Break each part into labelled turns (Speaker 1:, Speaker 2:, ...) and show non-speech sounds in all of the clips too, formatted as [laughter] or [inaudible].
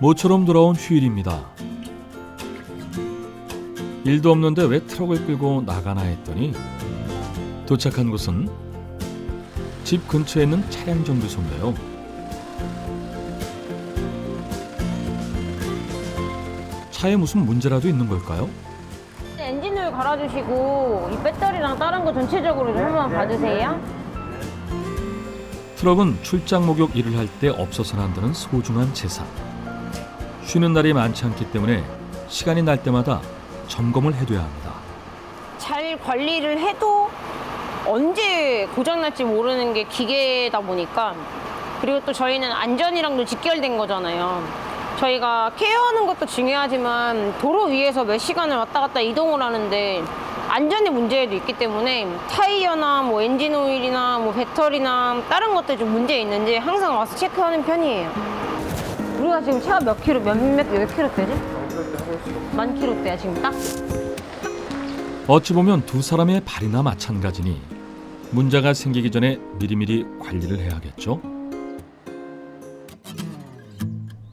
Speaker 1: 모처럼 돌아온 휴일입니다. 일도 없는데 왜 트럭을 끌고 나가나 했더니 도착한 곳은 집 근처에 있는 차량 정비소인데요. 차에 무슨 문제라도 있는 걸까요?
Speaker 2: 엔진오일 갈아주시고 이 배터리랑 다른 거 전체적으로 좀 한번 봐주세요.
Speaker 1: 트럭은 출장 목욕 일을 할 때 없어서는 안 되는 소중한 재산. 쉬는 날이 많지 않기 때문에 시간이 날 때마다 점검을 해둬야 합니다.
Speaker 2: 잘 관리를 해도 언제 고장날지 모르는 게 기계다 보니까 그리고 또 저희는 안전이랑도 직결된 거잖아요. 저희가 케어하는 것도 중요하지만 도로 위에서 몇 시간을 왔다 갔다 이동을 하는데 안전의 문제도 있기 때문에 타이어나 뭐 엔진 오일이나 뭐 배터리나 다른 것들 좀 문제 있는지 항상 와서 체크하는 편이에요. 우리가 지금 차가 몇 킬로, 몇, 몇, 몇 킬로대지? 만 킬로 대야 지금 딱?
Speaker 1: 어찌 보면 두 사람의 발이나 마찬가지니 문제가 생기기 전에 미리미리 관리를 해야겠죠.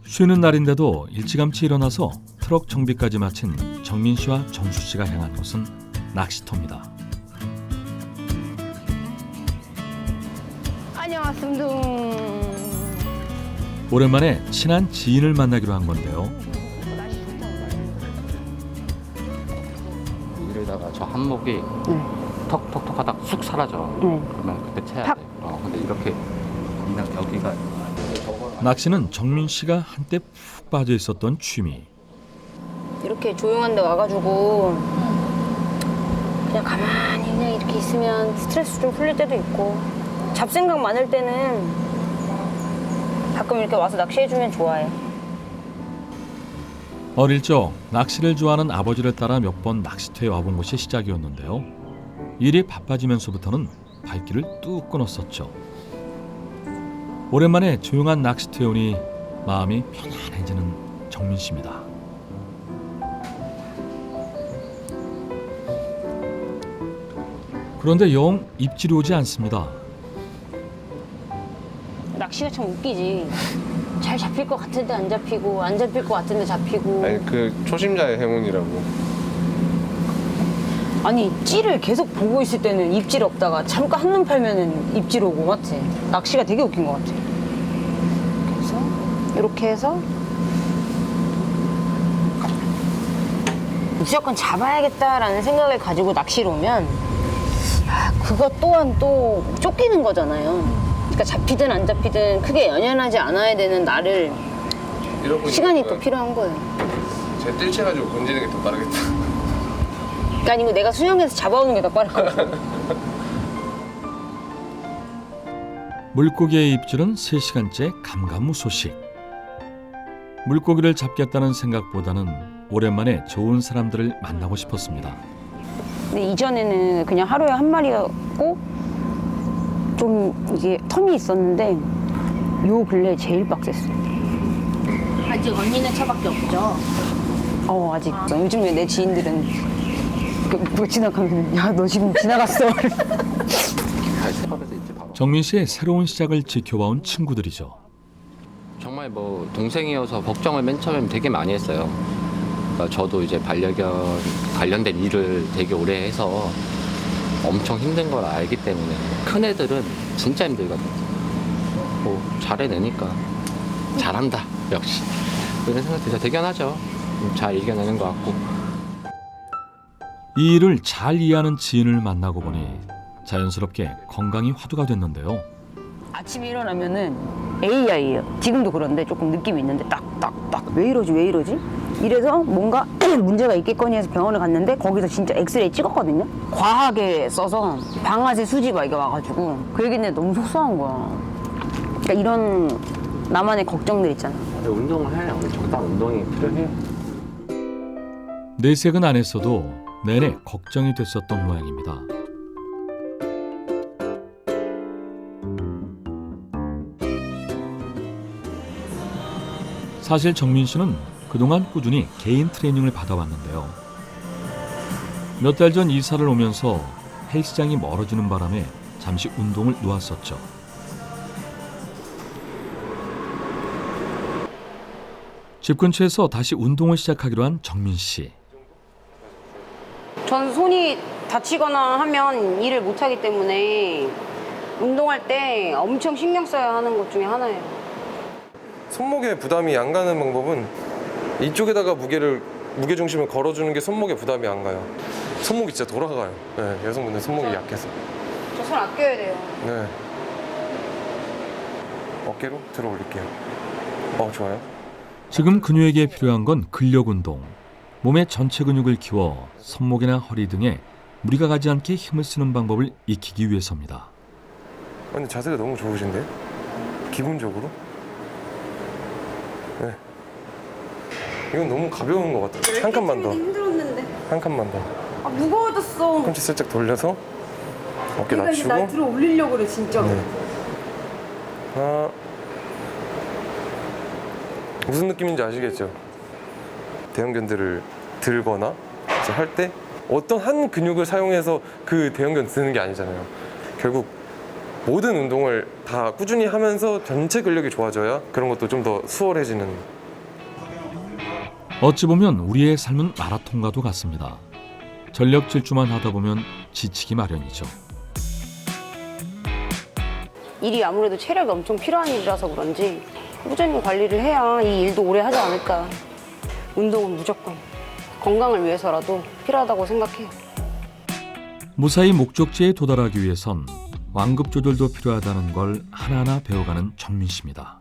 Speaker 1: 쉬는 날인데도 일찌감치 일어나서 트럭 정비까지 마친 정민 씨와 정수 씨가 향한 곳은 낚시터입니다.
Speaker 2: 안녕하십니다.
Speaker 1: 오랜만에 친한 지인을 만나기로 한 건데요.
Speaker 3: 이러다가 저 한목이 턱턱턱 하다가 쑥 사라져. 그러면 그때 채야
Speaker 2: 탁.
Speaker 3: 돼. 어, 근데 이렇게 그냥 여기가
Speaker 1: 낚시는 정민 씨가 한때 푹 빠져 있었던 취미.
Speaker 2: 이렇게 조용한 데 와가지고 그냥 가만히 그냥 이렇게 있으면 스트레스 좀 풀릴 때도 있고 잡생각 많을 때는 가끔 이렇게 와서 낚시해주면 좋아해.
Speaker 1: 어릴 적 낚시를 좋아하는 아버지를 따라 몇 번 낚시터에 와본 것이 시작이었는데요. 일이 바빠지면서부터는 발길을 뚝 끊었었죠. 오랜만에 조용한 낚시터에 오니 마음이 편안해지는 정민 씨입니다. 그런데 영 입질이 오지 않습니다.
Speaker 2: 낚시가 참 웃기지. 잘 잡힐 것 같은데 안 잡히고 안 잡힐 것 같은데 잡히고
Speaker 4: 아니 그 초심자의 행운이라고
Speaker 2: 아니 찌를 계속 보고 있을 때는 입질 없다가 잠깐 한눈 팔면은 입질 오고 맞지? 낚시가 되게 웃긴 것 같아. 그래서 이렇게 해서 무조건 잡아야겠다라는 생각을 가지고 낚시를 오면 아, 그것 또한 또 쫓기는 거잖아요. 그러니까 잡히든 안 잡히든 크게 연연하지 않아야 되는 나를
Speaker 4: 이러고
Speaker 2: 시간이 또 필요한 거예요.
Speaker 4: 제가 뜰채 가지고 건지는 게 더 빠르겠다
Speaker 2: 그러니까 아니고 내가 수영해서 잡아오는 게 더 빠를 것 같아.
Speaker 1: 물고기의 입질은 3시간째 감감무소식. 물고기를 잡겠다는 생각보다는 오랜만에 좋은 사람들을 만나고 싶었습니다.
Speaker 2: 근데 이전에는 그냥 하루에 한 마리였고 좀 이게 텀이 있었는데 요 근래 제일 빡셌어.
Speaker 5: 아직 언니네 차밖에 없죠.
Speaker 2: 어 아직 요즘에 내 지인들은 그, 뭐 지나가면 야 너 지금 지나갔어.
Speaker 3: 컵에서 있지 바로.
Speaker 1: 정민 씨의 새로운 시작을 지켜봐온 친구들이죠.
Speaker 3: 정말 뭐 동생이어서 걱정을 맨 처음에 되게 많이 했어요. 그러니까 저도 이제 반려견 관련된 일을 되게 오래 해서 엄청 힘든 걸 알기 때문에 큰 애들은 진짜 힘들거든요. 뭐 잘해내니까 잘한다 역시 그런 생각 진짜 대견하죠. 음, 잘 이겨내는 것 같고
Speaker 1: 이 일을 잘 이해하는 지인을 만나고 보니 자연스럽게 건강이 화두가 됐는데요.
Speaker 2: 아침에 일어나면은 AI예요. 지금도 그런데 조금 느낌이 있는데 딱 딱 딱 왜 이러지 왜 이러지? 이래서 뭔가 [clears throat] 문제가 있겠거니 해서 병원을 갔는데 거기서 진짜 엑스레이 찍었거든요. 과하게 써서 방아쇠 수지가 이게 와가지고 그 얘기는 너무 속상한 거야. 그러니까 이런 나만의 걱정들 있잖아.
Speaker 3: 근데 운동을 해요. 적당 운동이 필요해요.
Speaker 1: 내색은 안 했어도 내내 걱정이 됐었던 모양입니다. 사실 정민 씨는 그동안 꾸준히 개인 트레이닝을 받아왔는데요. 몇 달 전 이사를 오면서 헬스장이 멀어지는 바람에 잠시 운동을 놓았었죠. 집 근처에서 다시 운동을 시작하기로 한 정민 씨.
Speaker 2: 전 손이 다치거나 하면 일을 못 하기 때문에 운동할 때 엄청 신경 써야 하는 것 중에 하나예요.
Speaker 6: 손목에 부담이 안 가는 방법은 이쪽에다가 무게를 무게 중심을 걸어주는 게 손목에 부담이 안 가요. 손목이 진짜 돌아가요. 네, 여성분들 손목이 약해서.
Speaker 2: 저 손 아껴야 돼요.
Speaker 6: 네. 어깨로 들어 올릴게요. 어, 좋아요.
Speaker 1: 지금 그녀에게 필요한 건 근력 운동. 몸의 전체 근육을 키워 손목이나 허리 등에 무리가 가지 않게 힘을 쓰는 방법을 익히기 위해서입니다.
Speaker 6: 아니 자세가 너무 좋으신데? 기본적으로? 네. 이건 너무 가벼운 것 같아요. 한 칸만 더.
Speaker 2: 힘들었는데.
Speaker 6: 한 칸만 더.
Speaker 2: 아 무거워졌어.
Speaker 6: 팔꿈치 살짝 돌려서 어깨
Speaker 2: 내가 이제
Speaker 6: 낮추고.
Speaker 2: 날 들어 올리려고 그래 진짜.
Speaker 6: 네. 하나. 무슨 느낌인지 아시겠죠? 대형견들을 들거나 할 때 어떤 한 근육을 사용해서 그 대형견 드는 게 아니잖아요. 결국 모든 운동을 다 꾸준히 하면서 전체 근력이 좋아져야 그런 것도 좀 더 수월해지는
Speaker 1: 어찌 보면 우리의 삶은 마라톤과도 같습니다. 전력 질주만 하다 보면 지치기 마련이죠.
Speaker 2: 일이 아무래도 체력이 엄청 필요한 일이라서 그런지 꾸준히 관리를 해야 이 일도 오래 하지 않을까. 운동은 무조건 건강을 위해서라도 필요하다고 생각해요.
Speaker 1: 무사히 목적지에 도달하기 위해선 완급 조절도 필요하다는 걸 하나하나 배워가는 정민 씨입니다.